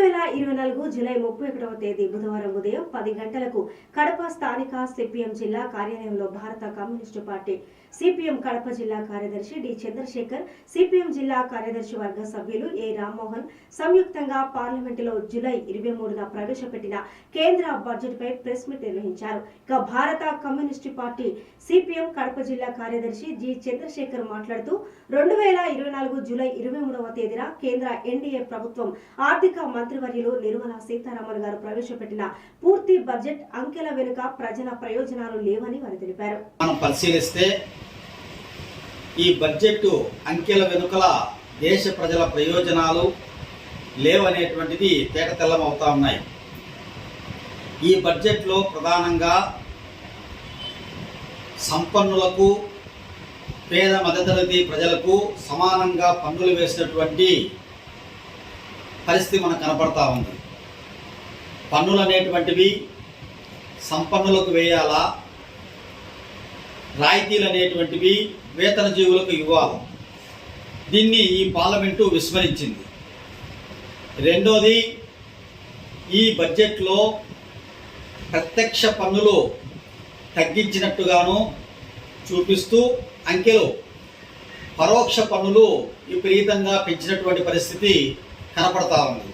వేల ఇరవై నాలుగు జూలై ముప్పై ఒకటవ తేదీ బుధవారం ఉదయం పది గంటలకు కడప స్థానిక సిపిఎం జిల్లా కార్యాలయంలో భారత కమ్యూనిస్టు పార్టీ సిపిఎం కడప జిల్లా కార్యదర్శి డి చంద్రశేఖర్ సిపిఎం జిల్లా కార్యదర్శి వర్గ సభ్యులు ఏ రామ్మోహన్ సంయుక్తంగా పార్లమెంటులో జూలై ఇరవై మూడున ప్రవేశపెట్టిన కేంద్ర బడ్జెట్ పై ప్రెస్ మీట్ నిర్వహించారు. ఇక భారత కమ్యూనిస్టు పార్టీ సిపిఎం కడప జిల్లా కార్యదర్శి జి చంద్రశేఖర్ మాట్లాడుతూ రెండు వేల ఇరవై నాలుగు జూలై ఇరవై మూడవ తేదీన కేంద్ర ఎన్డీఏ ప్రభుత్వం ఆర్థిక మంత్రి మంత్రివర్యులు నిర్మలా సీతారామన్ గారు ప్రవేశపెట్టిన పూర్తి బడ్జెట్ అంకెల వెనుక ప్రజల ప్రయోజనాలు లేవని వారు తెలిపారు. మనం పరిశీలిస్తే ఈ బడ్జెట్ అంకెల వెనుకల దేశ ప్రజల ప్రయోజనాలు లేవనేటువంటిది తేటతెల్లం అవుతా ఉన్నాయి. ఈ బడ్జెట్లో ప్రధానంగా సంపన్నులకు పేద మధ్యతరగతి ప్రజలకు సమానంగా పన్నులు వేసినటువంటి పరిస్థితి మనకు కనపడతా ఉంది. పన్నులు అనేటువంటివి సంపన్నులకు వేయాలా? రాయితీలు అనేటువంటివి వేతన జీవులకు ఇవ్వాలి? దీన్ని ఈ పార్లమెంటు విస్మరించింది. రెండోది ఈ బడ్జెట్లో ప్రత్యక్ష పన్నులు తగ్గించినట్టుగాను చూపిస్తూ అంకెలు పరోక్ష పన్నులు విపరీతంగా పెంచినటువంటి పరిస్థితి కనపడతా ఉంది